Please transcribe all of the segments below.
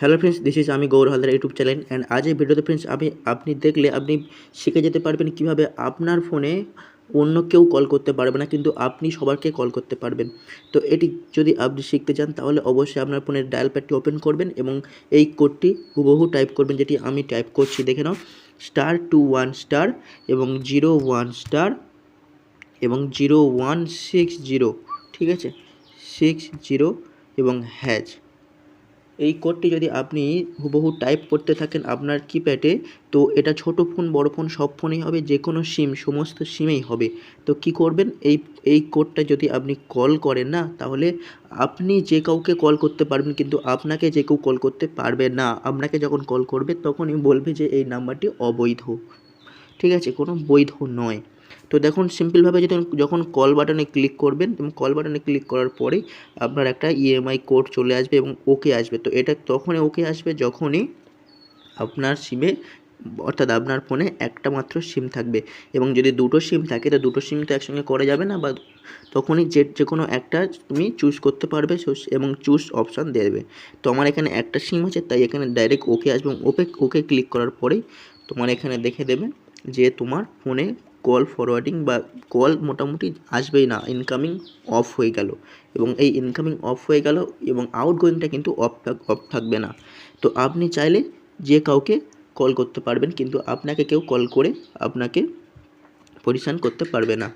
Hello friends this is আমি Gour Haldar YouTube channel and আজ এই ভিডিওতে ফ্রেন্ডস আমি, আপনি দেখলে আপনি শিখে যেতে পারবেন কীভাবে আপনার ফোনে অন্য কেউ কল করতে পারবে না, কিন্তু আপনি সবাইকে কল করতে পারবেন। তো এটি যদি আপনি শিখতে চান, তাহলে অবশ্যই আপনার ফোনের ডায়াল প্যাডটি ওপেন করবেন এবং এই কোডটি হুবহু টাইপ করবেন, যেটি আমি টাইপ করছি। দেখে নাও স্টার টু ওয়ান স্টার এবং জিরো ওয়ান স্টার এবং জিরো ওয়ান সিক্স জিরো ঠিক আছে? সিক্স জিরো এবং হ্যাজ এই কোডটি যদি আপনি হুবহু টাইপ করতে থাকেন আপনার কিপ্যাডে তো এটা ছোট ফোন বড় ফোন সব ফোনেই হবে যে কোনো সিম সমস্ত সিমেই হবে। তো কি করবেন? এই এই কোডটা যদি আপনি কল করেন না, তাহলে আপনি যে কাউকে কল করতে পারবেন, কিন্তু আপনাকে যে কেউ কল করতে পারবে না, আপনাকে যখন কল করবে, তখনই বলবে যে এই নাম্বারটি অবৈধ। ঠিক আছে? কোনো বৈধ নয়। তো দেখুন সিম্পলভাবে যদি যখন কল বাটনে ক্লিক করবেন এবং কল বাটনে ক্লিক করার পরেই আপনার একটা ইএমআই কোড চলে আসবে এবং ওকে আসবে। তো এটা তখনই ওকে আসবে যখনই আপনার সিমে অর্থাৎ আপনার ফোনে একটা মাত্র সিম থাকবে। এবং যদি দুটো সিম থাকে, তো দুটো সিম তো একসঙ্গে করা যাবে না বা তখনই যে যে কোনো একটা তুমি চুজ করতে পারবে এবং চুজ অপশান দেবে। তো আমার এখানে একটা সিম আছে, তাই এখানে ডাইরেক্ট ওকে আসবে এবং ওপে ওকে ক্লিক করার পরেই তোমার এখানে দেখে দেবে যে তোমার ফোনে কল ফরওয়ার্ডিং বা কল মোটামুটি আসবেই না। ইনকামিং অফ হয়ে গেল। এবং এই ইনকামিং অফ হয়ে গেল এবং আউটগোয়িংটা কিন্তু অফ অফ থাকবে না। তো আপনি চাইলে যে কাউকে কল করতে পারবেন কিন্তু আপনাকে কেউ কল করে আপনাকে পরিশান করতে পারবে না।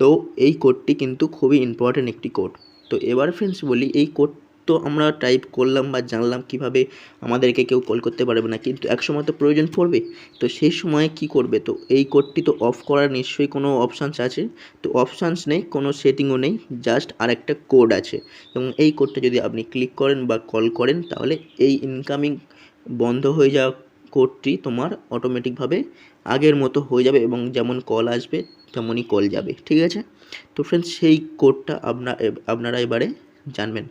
তো এই কোডটি কিন্তু খুবই ইম্পর্ট্যান্ট একটি কোড তো এবার ফ্রেন্ডস বলি, এই কোড তো আমরা টাইপ করলাম বা জানলাম কীভাবে আমাদেরকে কেউ কল করতে পারবে না। কিন্তু এক সময় তো প্রয়োজন পড়বে। তো সেই সময় কি করবে? তো এই কোডটি তো অফ করার নিশ্চয়ই কোনো অপশানস আছে। তো অপশানস নেই, কোনো সেটিংও নেই জাস্ট আরেকটা কোড আছে। এবং এই কোডটা যদি আপনি ক্লিক করেন বা কল করেন, তাহলে এই ইনকামিং বন্ধ হয়ে যাওয়া কোডটি তোমার অটোমেটিকভাবে আগের মতো হয়ে যাবে এবং যেমন কল আসবে, তেমনই কল যাবে। ঠিক আছে? তো ফ্রেন্ডস সেই কোডটা আপনার আপনারা এবারে জানবেন।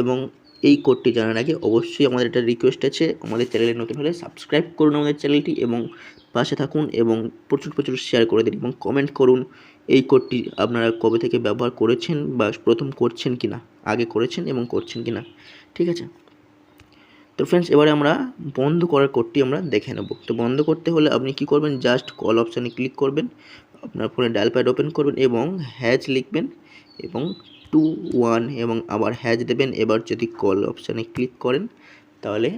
এবং এই কোডটি জানার আগে অবশ্যই আমাদের একটা রিকোয়েস্ট আছে। আমাদের চ্যানেলে নতুন হলে সাবস্ক্রাইব করুন আমাদের চ্যানেলটি এবং পাশে থাকুন এবং প্রচুর প্রচুর শেয়ার করে দিন এবং কমেন্ট করুন এই কোডটি আপনারা কবে থেকে ব্যবহার করেছেন বা প্রথম করছেন কি না আগে করেছেন এবং করছেন কি না ঠিক আছে? তো ফ্রেন্ডস এবারে আমরা বন্ধ করার কোডটি আমরা দেখে নেব। তো বন্ধ করতে হলে আপনি কি করবেন? জাস্ট কল অপশানে ক্লিক করবেন, আপনার ফোনে ডায়াল প্যাড ওপেন করবেন এবং হ্যাজ লিখবেন এবং টু ওয়ান এবং আবার হ্যাজ দেবেন। এবার যদি কল অপশানে ক্লিক করেন, তাহলে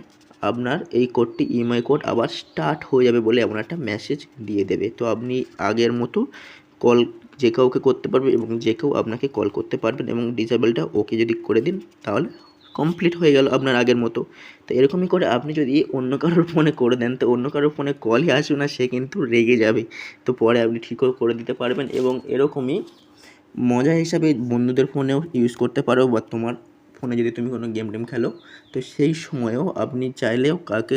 আপনার এই কোডটি ইএমআই কোড আবার স্টার্ট হয়ে যাবে বলে এমন একটা মেসেজ দিয়ে দেবে। তো আপনি আগের মতো কল যে কাউকে করতে পারবে এবং যে কেউ আপনাকে কল করতে পারবেন এবং ডিসেবলটা ওকে যদি করে দিন, তাহলে কমপ্লিট হয়ে গেল আপনার আগের মতো। তো এরকমই করে আপনি যদি অন্য কারোর ফোনে করে দেন, তো অন্য কারোর ফোনে কলই আসবে না, সে কিন্তু রেগে যাবে। তো পরে আপনি ঠিকও করে দিতে পারবেন এবং এরকমই মজা হিসাবে বন্ধুদের ফোনেও ইউজ করতে পারো বা তোমার ফোনে যদি তুমি কোনো গেম টেম খেলো, তো সেই সময়েও আপনি চাইলেও কাউকে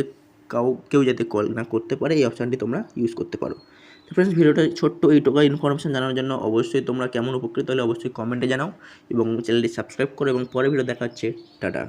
কাউ কেউ যাতে কল না করতে পারে, এই অপশানটি তোমরা ইউজ করতে পারো। তো ফ্রেন্ডস ভিডিওটা ছোট্ট এইটুকু ইনফরমেশান জানানোর জন্য অবশ্যই তোমরা কেমন উপকৃত হলে অবশ্যই কমেন্টে জানাও এবং চ্যানেলটি সাবস্ক্রাইব করো এবং পরে ভিডিও দেখাচ্ছে টাটা।